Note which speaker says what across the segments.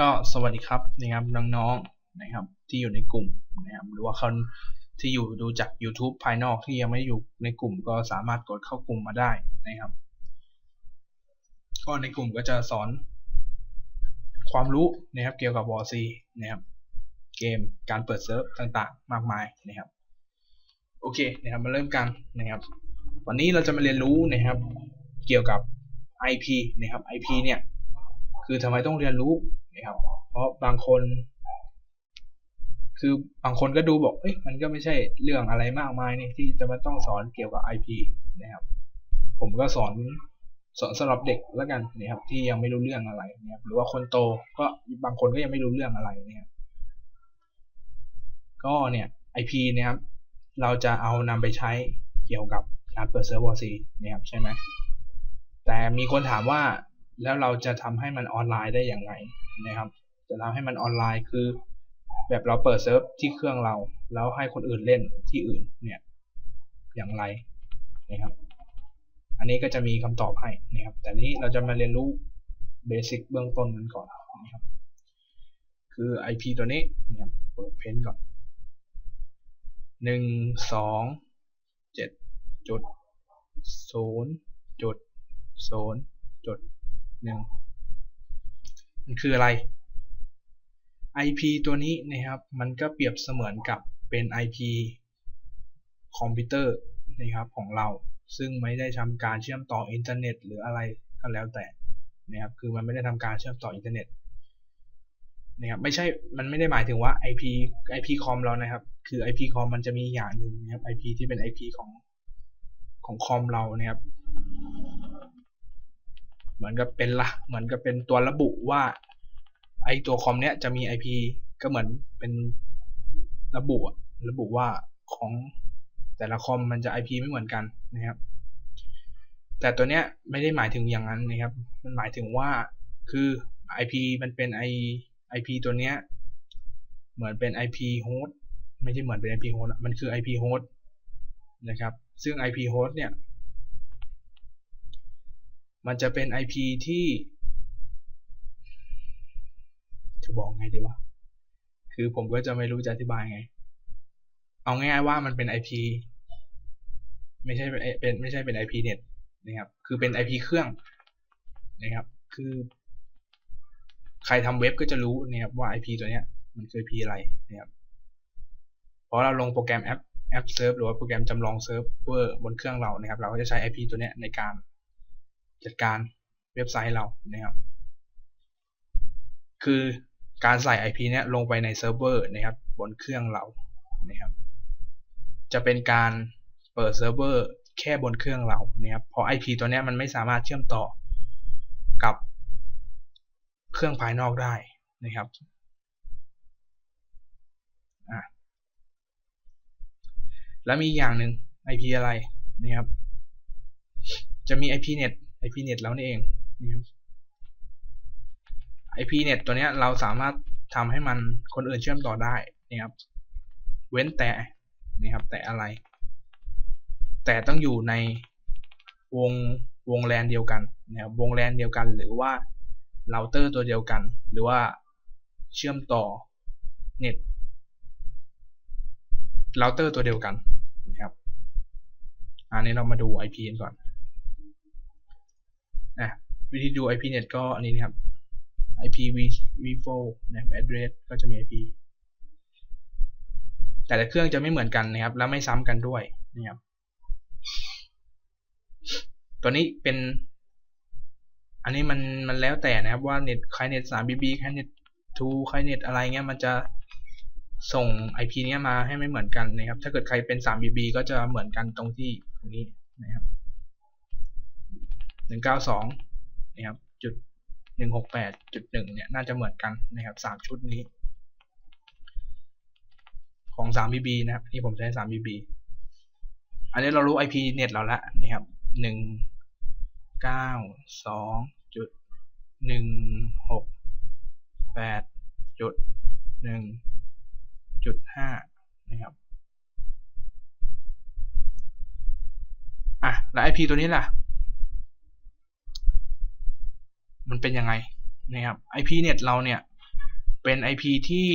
Speaker 1: ก็สวัสดีครับนะครับน้องๆนะครับที่อยู่ในกลุ่มนะครับหรือว่าคนที่อยู่ดูจาก YouTube ภายนอกที่ยังไม่อยู่ในกลุ่มก็สามารถกดเข้ากลุ่มมาได้นะครับก็ในกลุ่มก็จะสอน ความรู้นะครับเกี่ยวกับวอซีนะครับเกมการเปิดเซิร์ฟต่างๆ มากมายนะครับโอเคนะครับมาเริ่มกันนะครับ วันนี้เราจะมาเรียนรู้นะครับ เกี่ยวกับ IP นะครับ IP เนี่ยคือทำไมต้องเรียนรู้ นะครับเพราะบางคน คือบางคนก็ดูบอกเอ้ยมันก็ไม่ใช่เรื่องอะไรมากมายนี่ที่จะมาต้องสอนเกี่ยวกับ IP นะครับ ผมก็สอนสอนสำหรับเด็กแล้วกันนะครับ ที่ยังไม่รู้เรื่องอะไรนะครับหรือว่าคนโตก็บางคนก็ยังไม่รู้เรื่องอะไรเนี่ยก็เนี่ย IP นะครับ เราจะเอานำไปใช้เกี่ยวกับการเปิดเซิร์ฟวอร์ซีนะครับใช่ไหมแต่มีคนถามว่าแล้วเราจะทำให้มันออนไลน์ได้อย่างไร นะครับ จะทำให้มันออนไลน์คือ แบบเราเปิดเซิร์ฟที่เครื่องเรา แล้วให้คนอื่นเล่นที่อื่นเนี่ย อย่างไรนะครับ อันนี้ก็จะมีคำตอบให้นะครับ แต่นี้เราจะมาเรียนรู้เบสิกเบื้องต้นกันก่อนนะครับ คือ IP ตัวนี้เนี่ยเปิดเพนก่อนหนึ่งสองเจ็ดจุดศูนย์จุดศูนย์จุดหนึ่ง มันคืออะไร IP ตัวนี้นะครับ มันก็เปรียบเสมือนกับเป็น IP คอมพิวเตอร์นะครับของเรา ซึ่งไม่ได้ทำการเชื่อมต่ออินเทอร์เน็ต หรืออะไรก็แล้วแต่นะครับ คือมันไม่ได้ทำการเชื่อมต่ออินเทอร์เน็ตนะครับไม่ใช่มันไม่ได้หมายถึงว่า IP IP คอมเรานะครับ คือ IP คอมมันจะมีอย่างหนึ่งนะครับ IP ที่เป็น IP ของของคอมเรานะครับ เหมือนกับเป็นละเหมือนกับเป็นตัวระบุว่าไอตัวคอมเนี้ยจะมี IP ก็เหมือนเป็นระบุระบุว่าของแต่ละคอมมันจะ IP ไม่เหมือนกันนะครับ แต่ตัวเนี้ยไม่ได้หมายถึงอย่างนั้นนะครับ มันหมายถึงว่าคือ IP มันเป็น i IP ตัวเนี้ยเหมือนเป็น IP host ไม่ใช่เหมือนเป็น IP host มันคือ IP host นะครับ ซึ่ง IP host เนี่ย มันจะเป็น IP ที่ จะบอกไงดีวะ คือผมก็จะไม่รู้จะอธิบายไง เอาง่ายๆว่ามันเป็น IP ไม่ใช่เป็นไม่ใช่เป็น IP เน็ตนะครับ คือเป็น IP เครื่องนะครับ คือ ใครทำเว็บก็จะรู้นะครับว่า IP ตัวเนี้ยมันคือ IP อะไรนะครับพอเราลงโปรแกรมแอปแอปเซิร์ฟหรือว่าโปรแกรมจำลองเซิร์ฟเวอร์บนเครื่องเรานะครับ เราก็จะใช้ IP ตัวเนี้ยในการ จัดการเว็บไซต์เรานะครับ คือการใส่ IP เนี้ยลงไปในเซิร์ฟเวอร์นะครับ บนเครื่องเรานะครับ จะเป็นการเปิดเซิร์ฟเวอร์แค่บนเครื่องเรานะครับ เพราะ IP ตัวเนี้ยมันไม่สามารถเชื่อมต่อกับเครื่องภายนอกได้นะครับแล้วมีอย่างหนึ่ง IP อะไรนะครับ จะมี IP net IPNet แล้วนี่เองนี่ครับ IPNet ตัวนี้เราสามารถทำให้มันคนอื่นเชื่อมต่อได้นะครับ เว้นแต่นะครับ แต่อะไร แต่ต้องอยู่ในวงวงแลนเดียวกันนะครับวงแลนเดียวกัน หรือว่าเราเตอร์ตัวเดียวกัน หรือว่าเชื่อมต่อเน็ตเราเตอร์ตัวเดียวกันนะครับอันนี้เรามาดู IP กันก่อน อะวิธีดู IPNet ก็อันนี้นะครับ IPv4 นะครับ address ก็จะมี IP แต่ละเครื่องจะไม่เหมือนกันนะครับ แล้วไม่ซ้ำกันด้วยนะครับ ตัวนี้เป็น อันนี้มันมันแล้วแต่นะครับว่าเน็ตใครเน็ต 3BB ใครเน็ต 2 ใครเน็ตอะไรเงี้ยมันจะส่ง IP เนี้ยมาให้ไม่เหมือนกันนะครับ ถ้าเกิดใครเป็น 3BB ก็จะเหมือนกันตรงที่ตรงนี้นะครับ หนึ่งเก้าสองนะครับจุดหนึ่งหกแปดจุดหนึ่งเนี่ยน่าจะเหมือนกันนะครับสามชุดนี้ ของสามบีบีนะครับนี่ผมใช้สามบีบีอันนี้เรารู้ IP เน็ตเราละนะครับหนึ่งเก้าสองจุดหนึ่งหกแปดจุดหนึ่งจุดห้านะครับ อะ แล้ว IP ตัวนี้ล่ะ มันเป็นยังไงนะครับ IPNet เราเนี่ยเป็น IP ที่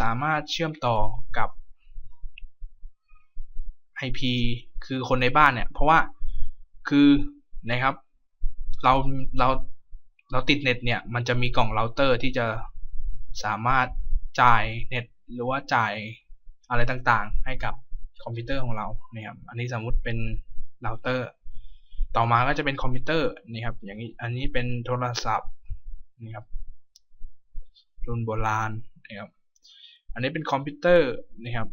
Speaker 1: สามารถเชื่อมต่อกับ IP คือคนในบ้านเนี่ย เพราะว่าคือนะครับ เราเราเราติดเน็ตเนี่ย มันจะมีกล่องเราเตอร์ที่จะสามารถจ่ายเน็ตหรือว่าจ่ายอะไรต่างๆ ให้กับคอมพิวเตอร์ของเราเนี่ยครับ อันนี้สมมุติเป็นเราเตอร์ ต่อมาก็จะเป็นคอมพิวเตอร์นี่ครับ อย่างนี้อันนี้เป็นโทรศัพท์นี่ครับรุ่นโบราณนะครับ อันนี้เป็นคอมพิวเตอร์นะครับ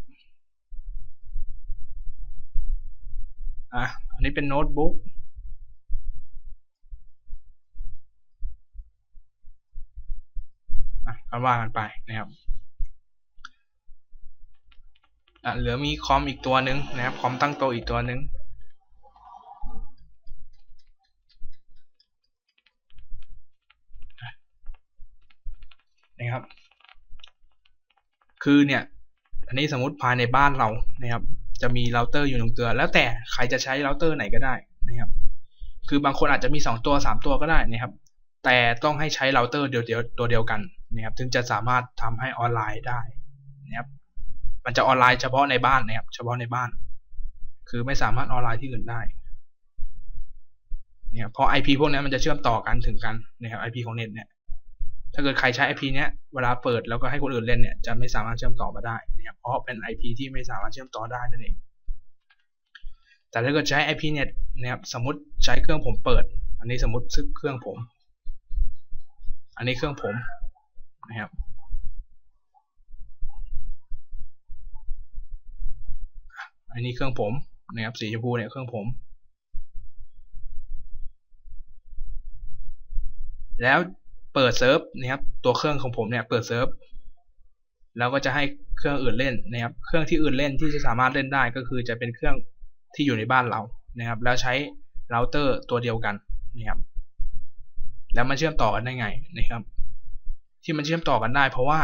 Speaker 1: อะอันนี้เป็นโน้ตบุ๊กอะก็ว่ากันไปนะครับอะเหลือมีคอมอีกตัวหนึ่งนะครับ คอมตั้งโตะอีกตัวหนึ่ง นะครับ คือเนี่ย อันนี้สมมติภายในบ้านเรานะครับ จะมีเราเตอร์อยู่หนึ่งตัวแล้วแต่ใครจะใช้เราเตอร์ไหนก็ได้นะครับ คือบางคนอาจจะมี 2 ตัว 3 ตัวก็ได้นะครับ แต่ต้องให้ใช้เราเตอร์เดียวตัวเดียวกันนะครับ ถึงจะสามารถทำให้ออนไลน์ได้นะครับ มันจะออนไลน์เฉพาะในบ้านนะครับ เฉพาะในบ้าน คือไม่สามารถออนไลน์ที่อื่นได้เนี่ยเพราะ IP พวกนี้มันจะเชื่อมต่อกันถึงกันนะครับ IP ของเน็ตเนี่ย ถ้าเกิดใครใช้ IP เนี้ยเวลาเปิดแล้วก็ให้คนอื่นเล่นเนี่ยจะไม่สามารถเชื่อมต่อมาได้นะครับเพราะเป็น IP ที่ไม่สามารถเชื่อมต่อได้นั่นเองแต่ถ้าเกิดใช้ IP เน็ตนะครับสมมติใช้เครื่องผมเปิด อันนี้สมมติซึกเครื่องผม อันนี้เครื่องผมนะครับอันนี้เครื่องผมนะครับสีชมพูเนี่ยเครื่องผม แล้ว เปิดเซิร์ฟนะครับตัวเครื่องของผมเนี่ยเปิดเซิร์ฟแล้วก็จะให้เครื่องอื่นเล่นนะครับเครื่องที่อื่นเล่นที่จะสามารถเล่นได้ก็คือจะเป็นเครื่องที่อยู่ในบ้านเรานะครับ แล้วใช้เราเตอร์ตัวเดียวกันนะครับแล้วมันเชื่อมต่อกันได้ไงนะครับ ที่มันเชื่อมต่อกันได้ เพราะว่า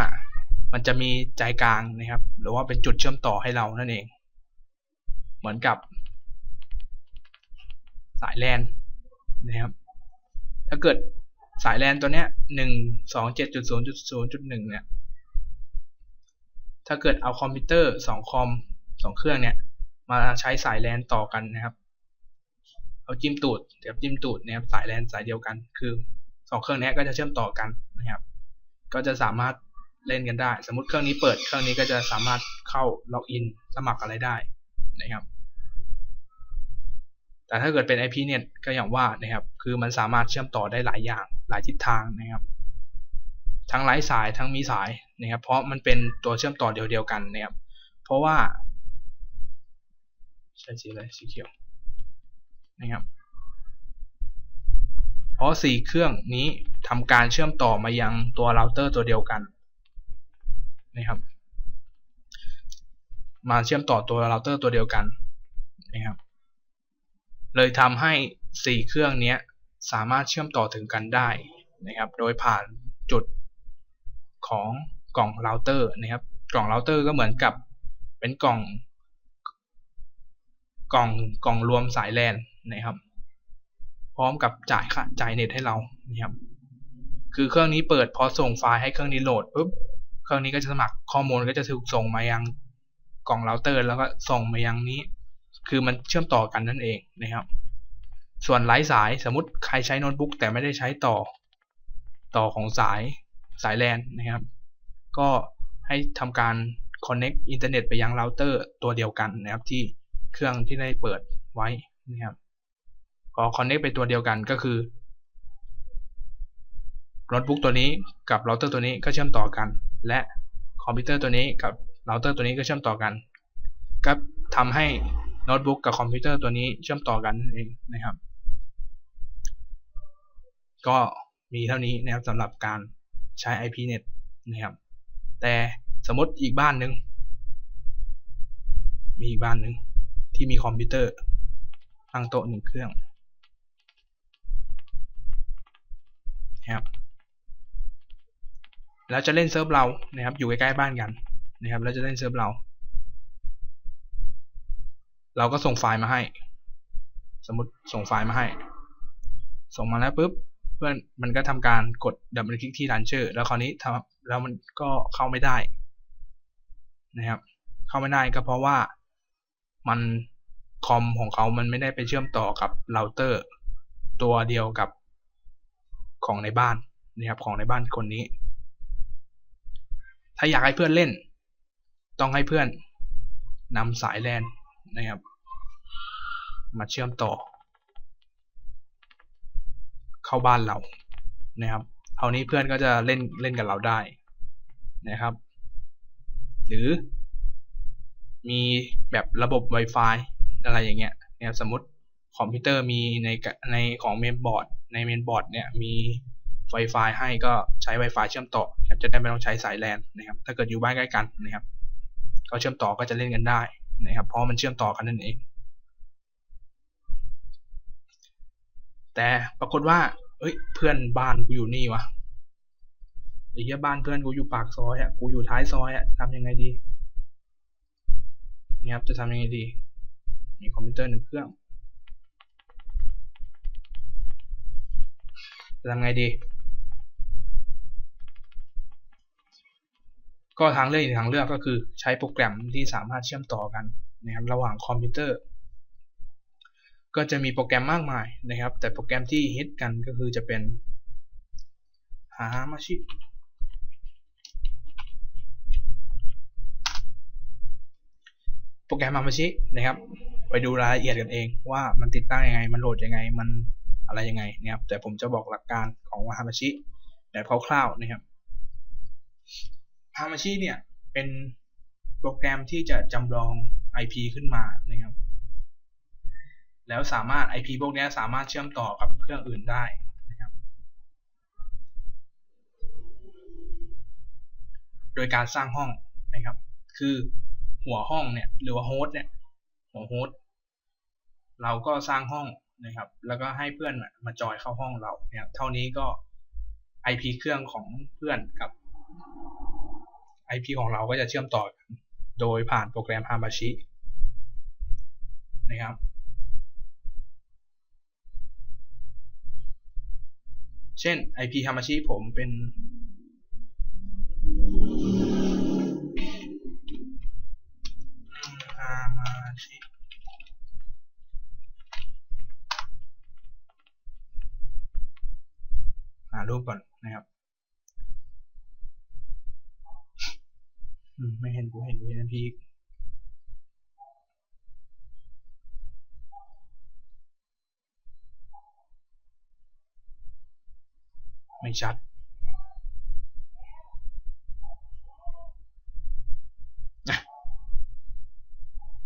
Speaker 1: มันจะมีใจกลางนะครับ หรือว่าเป็นจุดเชื่อมต่อให้เรานั่นเอง เหมือนกับสายแลนนะครับ ถ้าเกิด สายแลนตัวเนี้ยหนึ่งสองเจ็ดจุดศูนย์จุดศูนย์จุดหนึ่งเนี่ย ถ้าเกิดเอาคอมพิวเตอร์สองคอมสองเครื่องเนี่ย มาใช้สายแลนต่อกันนะครับ เอาจิ้มตูดเดี๋ยวจิ้มตูดนะครับสายแลนสายเดียวกัน คือสองเครื่องนี้ก็จะเชื่อมต่อกันนะครับ ก็จะสามารถเล่นกันได้ สมมติเครื่องนี้เปิด เครื่องนี้ก็จะสามารถเข้าล็อกอิน สมัครอะไรได้นะครับ แต่ถ้าเกิดเป็น IPNet ก็อย่างว่านะครับ คือมันสามารถเชื่อมต่อได้หลายอย่างหลายทิศทางนะครับ ทั้งไร้สายทั้งมีสายนะครับ เพราะมันเป็นตัวเชื่อมต่อเดียวๆกันนะครับ เพราะว่าใช่สีอะไรสีเขียวนะครับ เพราะสี่เครื่องนี้ทำการเชื่อมต่อมายังตัวเราเตอร์ตัวเดียวกันนะครับ มาเชื่อมต่อตัวเราเตอร์ตัวเดียวกันนะครับ เลยทำให้สี่เครื่องนี้สามารถเชื่อมต่อถึงกันได้นะครับ โดยผ่านจุดของกล่องเราเตอร์นะครับ กล่องเราเตอร์ก็เหมือนกับเป็นกล่อง กล่องกล่องรวมสายแลนนะครับ พร้อมกับจ่ายค่าจ่ายเน็ตให้เรานะครับ คือเครื่องนี้เปิดพอส่งไฟล์ให้เครื่องนี้โหลดปุ๊บเครื่องนี้ก็จะสมัครข้อมูลก็จะถูกส่งมายังกล่องเราเตอร์ แล้วก็ส่งมายังนี้ คือมันเชื่อมต่อกันนั่นเองนะครับ ส่วนไร้สายสมมติใครใช้โน้ตบุ๊กแต่ไม่ได้ใช้ต่อต่อของสายสายแลนนะครับ ก็ให้ทำการ connect อินเทอร์เน็ตไปยังเราเตอร์ตัวเดียวกันนะครับที่เครื่องที่ได้เปิดไว้นะครับพอ connect ไปตัวเดียวกันก็คือโน้ตบุ๊กตัวนี้กับเราเตอร์ตัวนี้ก็เชื่อมต่อกัน และคอมพิวเตอร์ตัวนี้กับเราเตอร์ตัวนี้ก็เชื่อมต่อกันก็ทำให้ โน้ตบุ๊กกับคอมพิวเตอร์ตัวนี้เชื่อมต่อกันนั่นเองนะครับ ก็มีเท่านี้นะครับสำหรับการใช้ IPNet นะครับ แต่สมมติอีกบ้านหนึ่งมีอีกบ้านหนึ่งที่มีคอมพิวเตอร์ตั้งโต๊ะหนึ่งเครื่องนะครับแล้วจะเล่นเซิร์ฟเรานะครับอยู่ใกล้ๆบ้านกันนะครับแล้วจะเล่นเซิร์ฟเรา เราก็ส่งไฟล์มาให้ สมมติส่งไฟล์มาให้ ส่งมาแล้วปุ๊บเพื่อนมันก็ทำการกดดับเบิลคลิกที่ launcher แล้วคราวนี้ทำแล้วมันก็เข้าไม่ได้นะครับ เข้าไม่ได้ก็เพราะว่ามันคอมของเขามันไม่ได้ไปเชื่อมต่อกับเราเตอร์ ตัวเดียวกับของในบ้านนะครับของในบ้านคนนี้ ถ้าอยากให้เพื่อนเล่น ต้องให้เพื่อนนำสายแลน นะครับ มาเชื่อมต่อ เข้าบ้านเรานะครับเท่านี้เพื่อนก็จะเล่นเล่นกับเราได้นะครับ หรือ มีแบบระบบ Wi-Fi อะไรอย่างเงี้ยเนี่ยสมมติคอมพิวเตอร์มีในในของเมนบอร์ดในเมนบอร์ดเนี่ยมี Wi-Fi ให้ก็ใช้ Wi-Fi เชื่อมต่อจะได้ไม่ต้องใช้สายแลนนะครับ ถ้าเกิดอยู่บ้านใกล้กันนะครับ ก็เชื่อมต่อก็จะเล่นกันได้ นะครับเพราะมันเชื่อมต่อกันนั่นเอง แต่ปรากฏว่า เอ้ย เพื่อนบ้านกูอยู่นี่วะไอ้เหี้ยบ้านเพื่อนกูอยู่ปากซอยอะกูอยู่ท้ายซอยอะจะทำยังไงดีนี่ครับจะทำยังไงดี มีคอมพิวเตอร์หนึ่งเครื่องจะทำไงดี ก็ทางเลือกอีกทางเลือกก็คือใช้โปรแกรมที่สามารถเชื่อมต่อกันนะครับระหว่างคอมพิวเตอร์ ก็จะมีโปรแกรมมากมายนะครับ แต่โปรแกรมที่ฮิตกันก็คือจะเป็นหามาชิโปรแกรมฮามาชินะครับ ไปดูรายละเอียดกันเองว่ามันติดตั้งยังไง มันโหลดยังไง มันอะไรยังไงนะครับ แต่ผมจะบอกหลักการของฮามาชิแบบคร่าวๆนะครับ ฮามาชิเนี่ยเป็นโปรแกรมที่จะจำลอง IP ขึ้นมานะครับ แล้วสามารถ IP พวกนี้สามารถเชื่อมต่อกับเครื่องอื่นได้นะครับ โดยการสร้างห้องนะครับ คือหัวห้องเนี่ยหรือว่าโฮสต์เนี่ยหัวโฮสต์เราก็สร้างห้องนะครับ แล้วก็ให้เพื่อนมาจอยเข้าห้องเราเนี่ยเท่านี้ก็ IP เครื่องของเพื่อนกับ IP ของเราก็จะเชื่อมต่อกันโดยผ่านโปรแกรม Hamachi นะครับ เช่น IP Hamachi ผมเป็น Hamachi หารูปก่อนนะครับ ไม่เห็นกูเห็นกูเห็นพีกไม่ชัด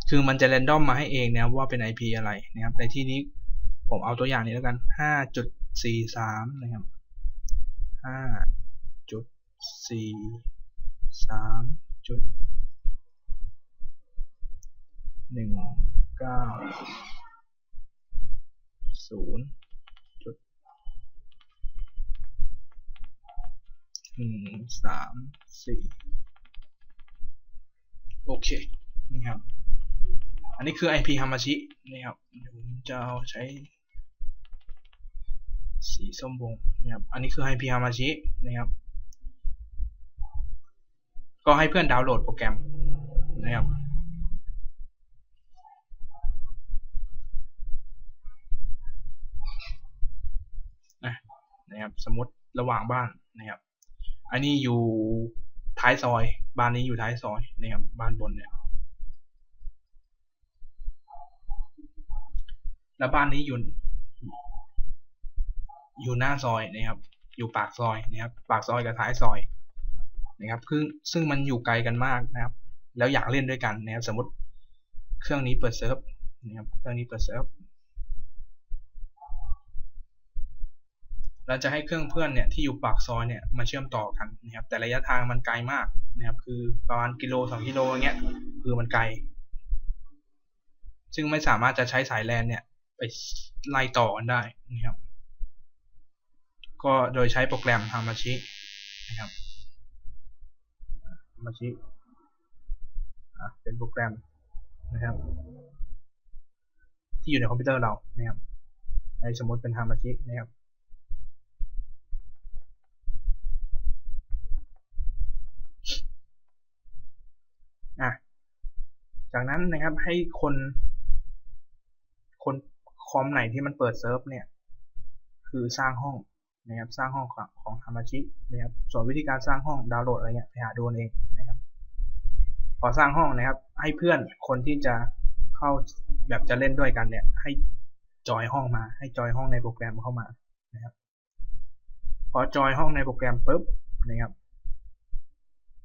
Speaker 1: คือมันจะเรนดอมมาให้เองนะว่าเป็น IP อะไรนะครับในที่นี้ผมเอาตัวอย่างนี้แล้วกัน 5.43 นะครับ 5.43 จุดหนึ่งเก้าศูนย์จุดหนึ่งสามสี่โอเค นี่ครับ อันนี้คือ IP Hamachi นี่ครับผมจะเอาใช้สีส้มวงนะครับ อันนี้คือ IP Hamachi นะครับ ก็ให้เพื่อนดาวน์โหลดโปรแกรมนะครับนะครับ สมมติระหว่างบ้านนะครับ อันนี้อยู่ท้ายซอย บ้านนี้อยู่ท้ายซอยนะครับ บ้านบนเนี่ย แล้วบ้านนี้อยู่ อยู่หน้าซอยนะครับ อยู่ปากซอยนะครับ ปากซอยกับท้ายซอย นะครับคือซึ่งมันอยู่ไกลกันมากนะครับ แล้วอยากเล่นด้วยกันนะครับสมมติเครื่องนี้เปิดเซิร์ฟนะครับเครื่องนี้เปิดเซิร์ฟเราจะให้เครื่องเพื่อนเนี่ยที่อยู่ปากซอยเนี่ยมาเชื่อมต่อกันนะครับ แต่ระยะทางมันไกลมากนะครับ คือประมาณกิโลสองกิโลอย่างเงี้ยคือมันไกล ซึ่งไม่สามารถจะใช้สายแลนเนี่ยไปไล่ต่อกันได้นะครับ ก็โดยใช้โปรแกรม Hamachi นะครับ มาชิเป็นโปรแกรมนะครับ ที่อยู่ในคอมพิวเตอร์เรานะครับในสมมติเป็นฮามาชินะครับจากนั้นนะครับให้คนคนคอมไหนที่มันเปิดเซิร์ฟเนี่ย คือสร้างห้อง นะครับสร้างห้องของของฮามาชินะครับส่วนวิธีการสร้างห้องดาวน์โหลดอะไรเงี้ยไปหาดูเองนะครับพอสร้างห้องนะครับ ให้เพื่อนคนที่จะเข้าแบบจะเล่นด้วยกันเนี่ย ให้จอยห้องมาให้จอยห้องในโปรแกรมเข้ามานะครับ พอจอยห้องในโปรแกรมปุ๊บนะครับ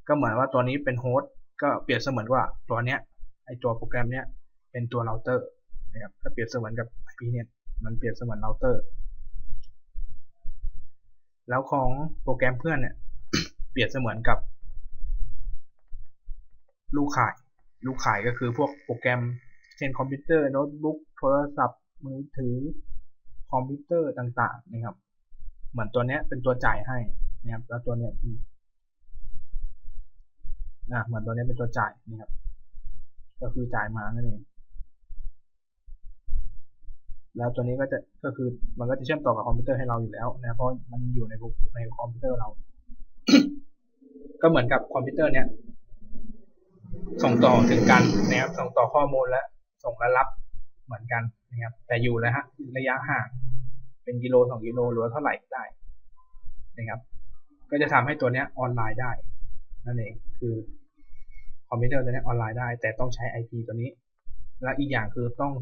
Speaker 1: ก็เหมือนว่าตัวนี้เป็นโฮสต์ก็เปรียบเสมือนว่าตัวเนี้ยไอตัวโปรแกรมเนี้ยเป็นตัวเราเตอร์นะครับถ้าเปรียบเสมือนกับ IPNet มันเปรียบเสมือนเราเตอร์ แล้วของโปรแกรมเพื่อนเนี่ยเปรียบเสมือนกับ ลูกข่าย ลูกข่ายก็คือพวกโปรแกรม เช่นคอมพิวเตอร์โน้ตบุ๊กโทรศัพท์ มือถือ คอมพิวเตอร์ต่างๆนะครับ เหมือนตัวเนี้ยเป็นตัวจ่ายให้นะครับแล้วตัวเนี้ยนะเหมือนตัวนี้เป็นตัวจ่ายนะครับ ก็คือจ่ายมานั่นเอง แล้วตัวนี้ก็จะก็คือมันก็จะเชื่อมต่อกับคอมพิวเตอร์ให้เราอยู่แล้วนะเพราะมันอยู่ในในคอมพิวเตอร์เรา ก็เหมือนกับคอมพิวเตอร์เนี้ยส่งต่อถึงกันนะครับส่งต่อข้อมูลและส่งและรับเหมือนกันนะครับ แต่อยู่แล้วฮะระยะห่างเป็นกิโลสองกิโลหรือเท่าไหร่ได้นะครับ ก็จะทำให้ตัวเนี้ยออนไลน์ได้ นั่นเองคือคอมพิวเตอร์ตัวนี้ออนไลน์ได้ แต่ต้องใช้ IP ตัวนี้ และอีกอย่างคือต้อง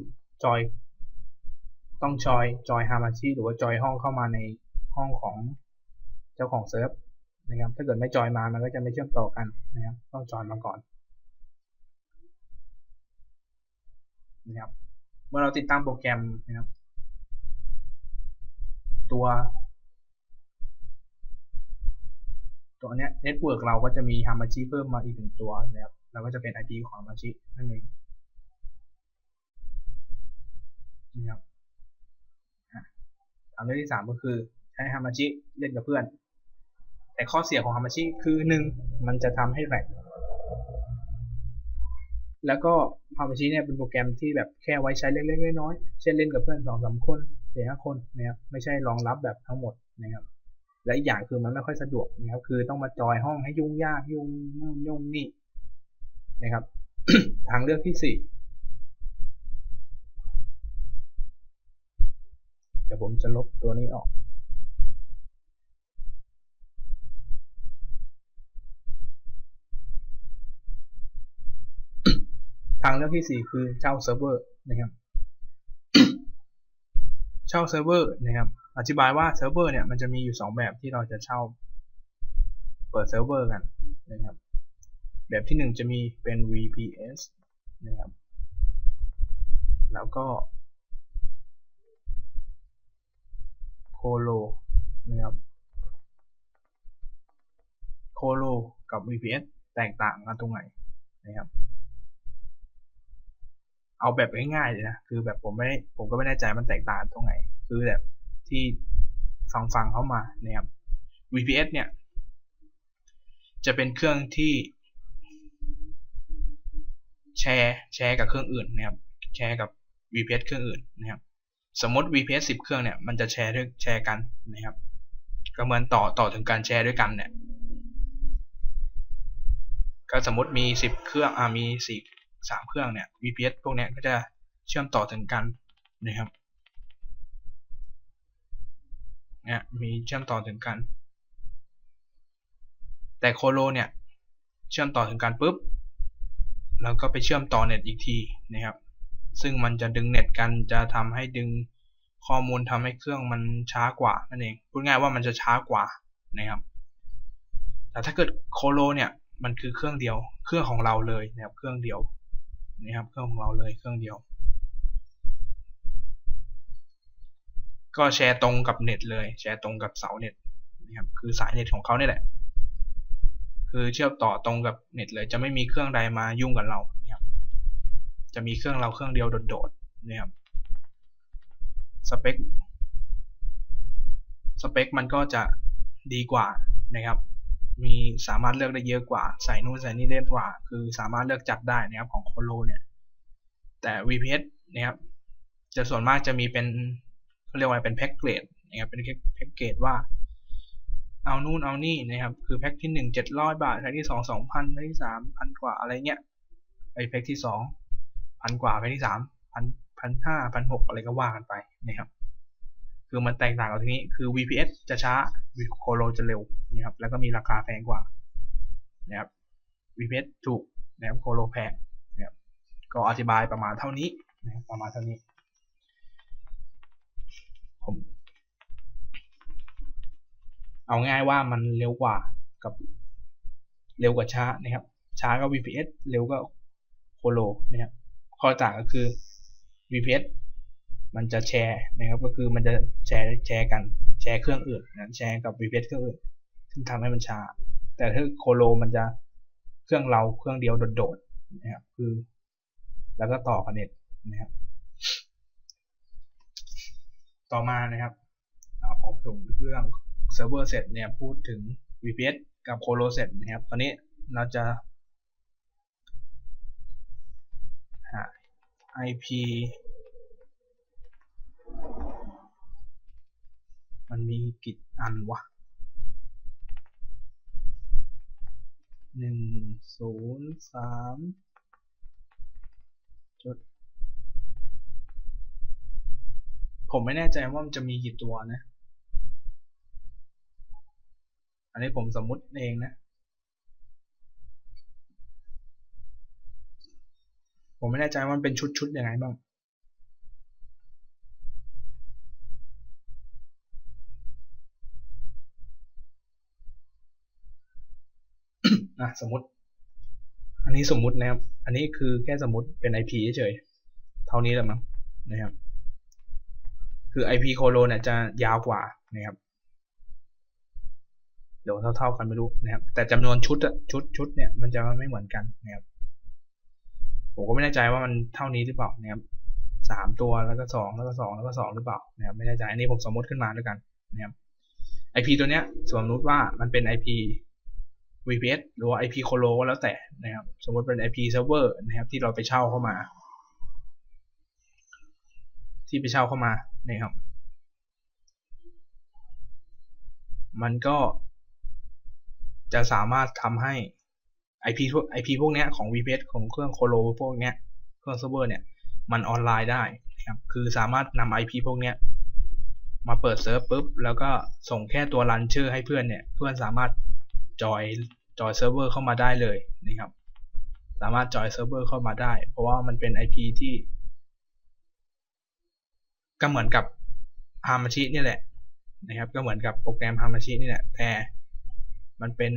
Speaker 1: จอย ต้องจอยจอยฮามาชิหรือว่าจอยห้องเข้ามาในห้องของเจ้าของเซิร์ฟนะครับ ถ้าเกิดไม่จอยมามันก็จะไม่เชื่อมต่อกันนะครับ ต้องจอยมาก่อนนะครับ เมื่อเราติดตั้งโปรแกรมนะครับ ตัว ตัวเนี้ยเน็ตเวิร์กเราก็จะมีฮามาชิเพิ่มมาอีกหนึ่งตัวนะครับแล้วก็จะเป็น ID ของฮามาชินั่นเองนะครับ อกที่สามก็คือใช้ฮามาชิเล่นกับเพื่อน แต่ข้อเสียของฮามาชิคือหนึ่งมันจะทำให้แหลกแล้วก็ฮามาชิเนี่ยเป็นโปรแกรมที่แบบแค่ไว้ใช้เล็กๆน้อยๆเช่นเล่นกับเพื่อนสองสามคนหรือห้าคนนะครับไม่ใช่รองรับแบบทั้งหมดนะครับและอีกอย่างคือมันไม่ค่อยสะดวกนะครับคือต้องมาจอยห้องให้ยุ่งยากยุ่งนู่นยุ่งนี่นะครับ ทางเลือกที่สี่ ดี๋ยวผมจะลบตัวนี้ออก ทางเลือกที่สี่คือเช่าเซิร์ฟเวอร์นะครับ เช่าเซิร์ฟเวอร์นะครับ อธิบายว่าเซิร์ฟเวอร์เนี่ยมันจะมีอยู่ 2 แบบที่เราจะเช่าเปิดเซิร์ฟเวอร์กันนะครับ แบบที่ 1 จะมีเป็น VPS นะครับ แล้วก็ Colo นะครับ Colo กับ VPS แตกต่างกันตรงไหนนะครับ เอาแบบง่ายๆเลยนะ คือแบบผมไม่ได้ผมก็ไม่แน่ใจมันแตกต่างตรงไหน คือแบบที่ฟังฟังเข้ามานะครับ VPS เนี่ย จะเป็นเครื่องที่แชร์แชร์กับเครื่องอื่นนะครับ แชร์กับ VPS เครื่องอื่นนะครับ สมมติ VPS 10 เครื่องเนี่ยมันจะแชร์ด้วยแชร์กันนะครับก็เหมือนต่อต่อถึงการแชร์ด้วยกันเนี่ยก็สมมติมี 10 เครื่องอ่ามี4 3เครื่องเนี่ย VPS พวกเนี้ยก็จะเชื่อมต่อถึงกันนะครับเนี่ยมีเชื่อมต่อถึงกัน แต่โคโลเนี่ยเชื่อมต่อถึงกันปุ๊บแล้วก็ไปเชื่อมต่อเน็ตอีกทีนะครับ ซึ่งมันจะดึงเน็ตกันจะทำให้ดึงข้อมูลทำให้เครื่องมันช้ากว่านั่นเองพูดง่ายว่ามันจะช้ากว่านะครับ แต่ถ้าเกิดโคโลเนี่ยมันคือเครื่องเดียว เครื่องของเราเลยนะครับเครื่องเดียวนะครับเครื่องของเราเลยเครื่องเดียว ก็แชร์ตรงกับเน็ตเลย แชร์ตรงกับเสาเน็ตนะครับคือสายเน็ตของเขาเนี่ยแหละ คือเชื่อมต่อตรงกับเน็ตเลย จะไม่มีเครื่องใดมายุ่งกับเรา จะมีเครื่องเราเครื่องเดียวโดดๆนะครับสเปคสเปคมันก็จะดีกว่านะครับ มีสามารถเลือกได้เยอะกว่า ใส่นู่นใส่นี่ได้กว่า คือสามารถเลือกจัดได้นะครับของโคโลเนี่ย แต่ VPS นะครับ จะส่วนมากจะมีเป็นเขาเรียกว่าเป็นแพ็กเกจนะครับ เป็นแพ็กเกจว่า เอานู่นเอานี่นะครับ คือแพ็กที่หนึ่งเจ็ดร้อยบาท แพ็กที่สองสองพันแพ็กที่สามพันกว่าอะไรเงี้ย ไอแพ็กที่สอง พันกว่าไปที่สามพันพันห้าพันหกอะไรก็ว่ากันไปนะครับคือมันแตกต่างกับที่นี้คือ VPS จะช้าโคโลจะเร็วนะครับแล้วก็มีราคาแพงกว่านะครับ VPS ถูกนะครับโคโลแพงนะครับก็อธิบายประมาณเท่านี้นะครับประมาณเท่านี้ผมเอาง่ายว่ามันเร็วกว่ากับเร็วกว่าช้านะครับ ช้าก็ VPS เร็วก็โคโลนะครับ ข้อต่างก็คือ VPS มันจะแชร์นะครับ ก็คือมันจะแชร์แชร์กันแชร์เครื่องอื่นนะแชร์กับ VPS เครื่องอื่น ซึ่งทำให้มันช้า แต่ถ้าโคโลมันจะเครื่องเราเครื่องเดียวโดดๆนะครับคือ แล้วก็ต่อกันเน็ตนะครับ ต่อมานะครับผมถึงเรื่องเซิร์ฟเวอร์เสร็จเนี่ยพูดถึง VPS กับโคโลเสร็จนะครับ ตอนนี้เราจะ IP มันมีกี่อันวะหนึ่งศูนย์สามจุดผมไม่แน่ใจว่ามันจะมีกี่ตัวนะ อันนี้ผมสมมุติเองนะ ผมไม่แน่ใจว่ามันเป็นชุดๆยังไงบ้างนะสมมติ อันนี้สมมุตินะครับ อันนี้คือแค่สมมติเป็น IP เฉยเท่านี้แหละมั้งนะครับ คือ IP โคโลเนี่ยจะยาวกว่านะครับ เดี๋ยวเท่าๆกันไม่รู้นะครับ แต่จำนวนชุดอะชุดชุดเนี่ยมันจะไม่เหมือนกันนะครับ ผมก็ไม่แน่ใจว่ามันเท่านี้หรือเปล่านะครับสามตัวแล้วก็สองแล้วก็สองแล้วก็สองหรือเปล่านะครับไม่แน่ใจอันนี้ผมสมมติขึ้นมาด้วยกันนะครับ IP ตัวเนี้ยสมมติว่ามันเป็น IP VPS หรือว่า IP colo ก็แล้วแต่นะครับ สมมติเป็น IP server นะครับ ที่เราไปเช่าเข้ามา ที่ไปเช่าเข้ามานะครับ มันก็จะสามารถทำให้ IP พวก IP พวกนี้ของ VPS ของเครื่องโคโลพวกนี้เครื่องเซิร์ฟเวอร์เนี่ยมันออนไลน์ได้นะครับคือสามารถนำ IP พวกนี้มาเปิดเซิร์ฟปุ๊บแล้วก็ส่งแค่ตัวรันชื่อให้เพื่อนเนี่ยเพื่อนสามารถจอยจอยเซิร์ฟเวอร์เข้ามาได้เลยนะครับ สามารถจอยเซิร์ฟเวอร์เข้ามาได้ เพราะว่ามันเป็น IP ที่ ก็เหมือนกับ h a m a c h i นี่แหละนะครับ ก็เหมือนกับโปรแกรม h a m a c h i นี่แหละแต่มันเป็น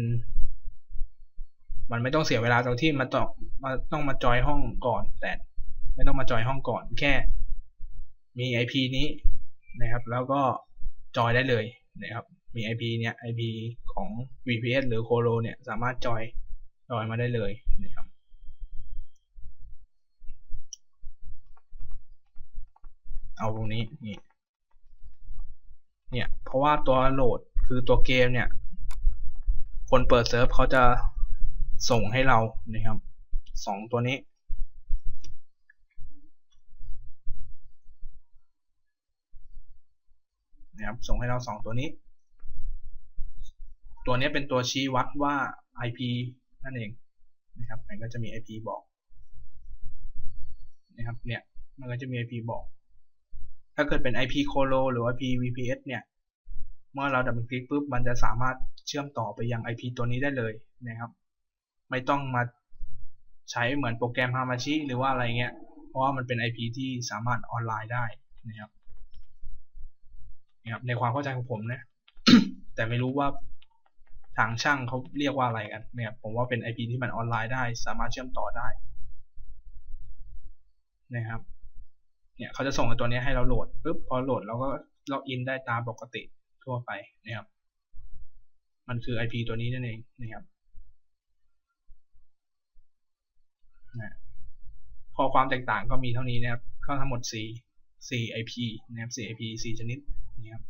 Speaker 1: มันไม่ต้องเสียเวลาตรงที่มันต้อมาต้องมาจอยห้องก่อน แต่ไม่ต้องมาจอยห้องก่อน แค่มี IP นี้นะครับ แล้วก็จอยได้เลยนะครับมี IP เนี่ย IP ของ VPS หรือ Colo เนี่ยสามารถจอยจอยมาได้เลยนะครับเอาตรงนี้นี่เนี่ยเพราะว่าตัวโหลดคือตัวเกมเนี่ย คนเปิดเซิร์ฟเขาจะ ส่งให้เรานะครับสองตัวนี้ นะครับส่งให้เราสองตัวนี้ ตัวนี้เป็นตัวชี้วัดว่า IP นั่นเองนะครับมันก็จะมี IP บอกนะครับเนี่ยมันก็จะมี IP บอก ถ้าเกิดเป็น IP colo หรือว่า IP VPS เนี่ยเมื่อเราดับเบิลคลิกปุ๊บมันจะสามารถเชื่อมต่อไปยัง IP ตัวนี้ได้เลยนะครับ ไม่ต้องมาใช้เหมือนโปรแกรม Hamachi หรือว่าอะไรเงี้ย เพราะว่ามันเป็น IP ที่สามารถออนไลน์ได้นะครับนะครับในความเข้าใจของผมนะ แต่ไม่รู้ว่าทางช่างเขาเรียกว่าอะไรกันเนี่ยผมว่าเป็น IP ที่มันออนไลน์ได้ สามารถเชื่อมต่อได้นะครับเนี่ยเขาจะส่งตัวนี้ให้เราโหลดปุ๊บพอโหลดเราก็ล็อกอินได้ตามปกติทั่วไปนะครับ มันคือ IP ตัวนี้นั่นเองนะครับ นะข้อความแตกต่างก็มีเท่านี้นะครับก็ทั้งหมด 4 4 IP นะครับ4 IP 4 ชนิดนะครับ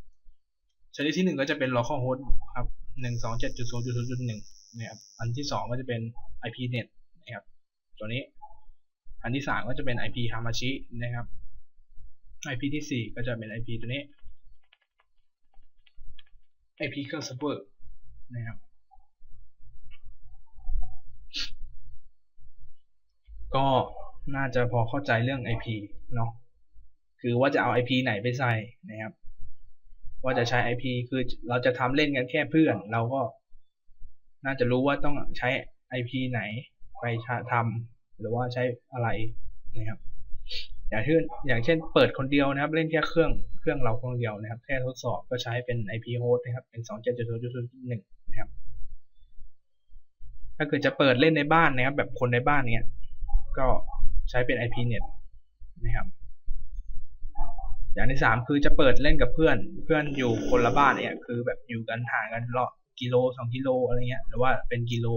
Speaker 1: ชนิดที่ 1 ก็จะเป็น localhost ครับ127.0.0.1นะครับอันที่ 2 ก็จะเป็น IPNet นะครับตัวนี้ อันที่ 3 ก็จะเป็น IP Hamachi นะครับ IP ที่ 4 ก็จะเป็น IP ตัวนี้ IP เครื่องเซิร์ฟเวอร์นะครับ ก็น่าจะพอเข้าใจเรื่อง IP เนาะคือว่าจะเอา IP ไหนไปใส่นะครับ ว่าจะใช้ IP คือเราจะทำเล่นกันแค่เพื่อน เราก็น่าจะรู้ว่าต้องใช้ IP ไหนไปทำหรือว่าใช้อะไรนะครับ อย่างเช่นอย่างเช่นเปิดคนเดียวนะครับ เล่นแค่เครื่องเครื่องเราคนเดียวนะครับ แค่ทดสอบก็ใช้เป็น IP host นะครับ เป็น2.7.0.1นะครับถ้าเกิดจะเปิดเล่นในบ้านนะครับ แบบคนในบ้านเนี้ย ก็ใช้เป็น IP net นะครับอย่างที่สามคือจะเปิดเล่นกับเพื่อน เพื่อนอยู่คนละบ้านเนี่ยคือแบบอยู่กันห่างกันรอกิโลสองกิโลอะไรเงี้ยหรือว่าเป็นกิโล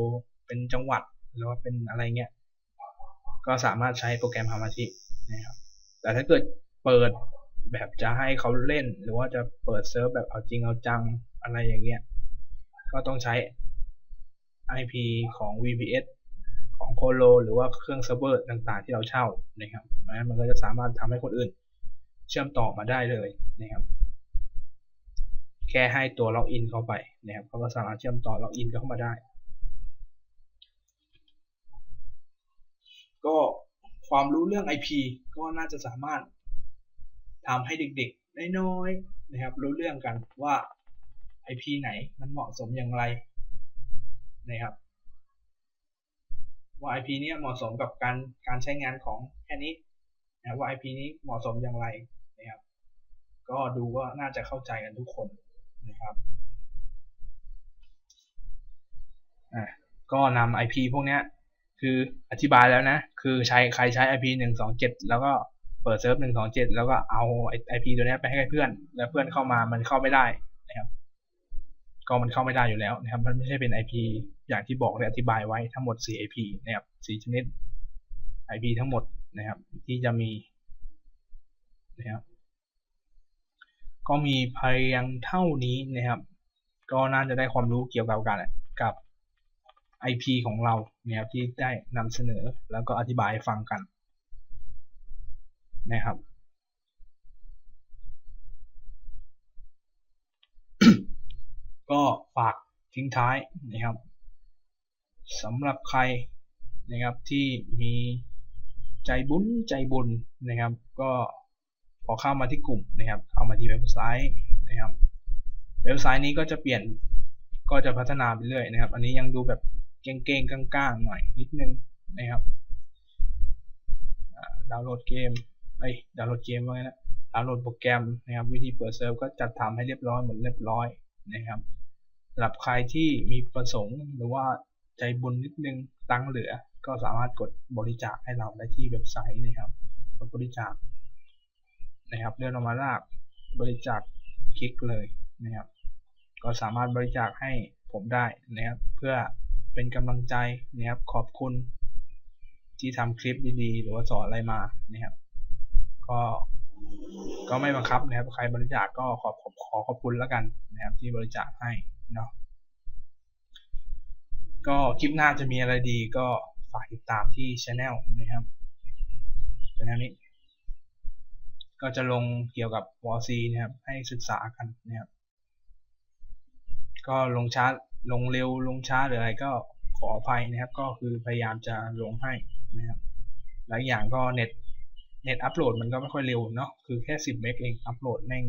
Speaker 1: เป็นจังหวัดหรือว่าเป็นอะไรเงี้ยก็สามารถใช้โปรแกรมฮามาธินะครับแต่ถ้าเกิดเปิดแบบจะให้เขาเล่น หรือว่าจะเปิดเซิร์ฟแบบเอาจริงเอาจังอะไรอย่างเงี้ยก็ต้องใช้ IP ของ VPS โคโลหรือว่าเครื่องเซิร์ฟเวอร์ต่างๆ ที่เราเช่านะครับมันก็จะสามารถทำให้คนอื่น เชื่อมต่อมาได้เลยนะครับ แค่ให้ตัวล็อกอินเข้าไปนะครับเขาก็สามารถเชื่อมต่อล็อกอินเข้ามาได้ ก็ความรู้เรื่อง IP ก็น่าจะสามารถทำให้เด็กๆน้อยๆนะครับ รู้เรื่องกันว่า IP ไหนมันเหมาะสมอย่างไรนะครับ ว่า IP นี้เหมาะสมกับการการใช้งานของแค่นี้นะว่า IP นี้เหมาะสมอย่างไรนะครับ ก็ดูว่าน่าจะเข้าใจกันทุกคนนะครับอะก็นำ IP พวกนี้คืออธิบายแล้วนะ คือใช้ใครใช้ IP 127แล้วก็เปิดเซิร์ฟ127แล้วก็เอา IP ตัวนี้ไปให้เพื่อน แล้วเพื่อนเข้ามามันเข้าไม่ได้นะครับ ก็มันเข้าไม่ได้อยู่แล้วนะครับ มันไม่ใช่เป็น IP อย่างที่บอกและอธิบายไว้ทั้งหมด 4 IP นะครับ 4 ชนิด IP ทั้งหมดนะครับ ที่จะมีนะครับ ก็มีเพียงเท่านี้นะครับ ก็น่าจะได้ความรู้เกี่ยวกับการกับ IP ของเราเนี่ยที่ได้นำเสนอแล้วก็อธิบายให้ฟังกันนะครับ ก็ฝากทิ้งท้ายนะครับสำหรับใครนะครับที่มีใจบุญใจบุญนะครับ ก็พอเข้ามาที่กลุ่มนะครับ เข้ามาที่เว็บไซต์นะครับ เว็บไซต์นี้ก็จะเปลี่ยนก็จะพัฒนาไปเรื่อยนะครับ อันนี้ยังดูแบบเก่งๆก้างๆหน่อยนิดนึงนะครับดาวน์โหลดเกมไอ้ดาวน์โหลดเกมว่าไงนะดาวน์โหลดโปรแกรมนะครับ วิธีเปิดเซิร์ฟก็จัดทำให้เรียบร้อยหมดเรียบร้อยนะครับำหรับใครที่มีประสงค์หรือว่าใจบุญนิดนึงตังเหลือ ก็สามารถกดบริจาคให้เราได้ที่เว็บไซต์นะครับกดบริจาคนะครับเลื่อนลงมาลากบริจาคคลิกเลยนะครับ ก็สามารถบริจาคให้ผมได้นะครับ เพื่อเป็นกำลังใจนะครับขอบคุณ ที่ทำคลิปดีๆ หรือว่าสอนอะไรมานะครับ ก็ก็ไม่บังคับนะครับ ใครบริจาคก็ขอขอขอขอบคุณแล้วกันนะครับที่บริจาคให้ เนาะก็คลิปหน้าจะมีอะไรดีก็ฝากติดตามที่ช anel นะครับช anel นี้ ก็จะลงเกี่ยวกับวอซีนะครับ ให้ศึกษากันนะครับ ก็ลงช้าลงเร็วลงช้าหรืออะไรก็ขออภัยนะครับ ก็คือพยายามจะลงให้นะครับหลายอย่างก็เน็ตเน็ตอัปโหลดมันก็ไม่ค่อยเร็วเนาะคือแค่ 10 เมกเองอัปโหลดแม่ง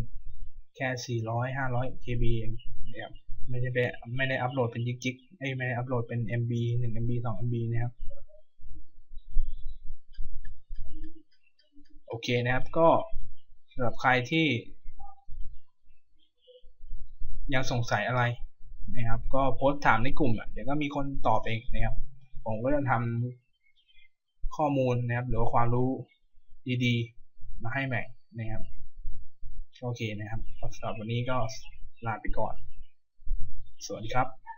Speaker 1: แค่ 400 500 KB เองนะครับ ไม่ได้ไปไม่ได้อัปโหลดเป็นจิกจิกไม่ได้อัปโหลดเป็น MB 1 MB 2 MB นะครับ โอเคนะครับก็สำหรับใครที่ ยังสงสัยอะไรนะครับ ก็โพสต์ถามในกลุ่มเดี๋ยวก็มีคนตอบเองนะครับ ผมก็จะทำข้อมูลนะครับ หรือว่าความรู้ดีๆ มาให้ใหม่นะครับ โอเคนะครับสำหรับวันนี้ก็ลาไปก่อน สวัสดีครับ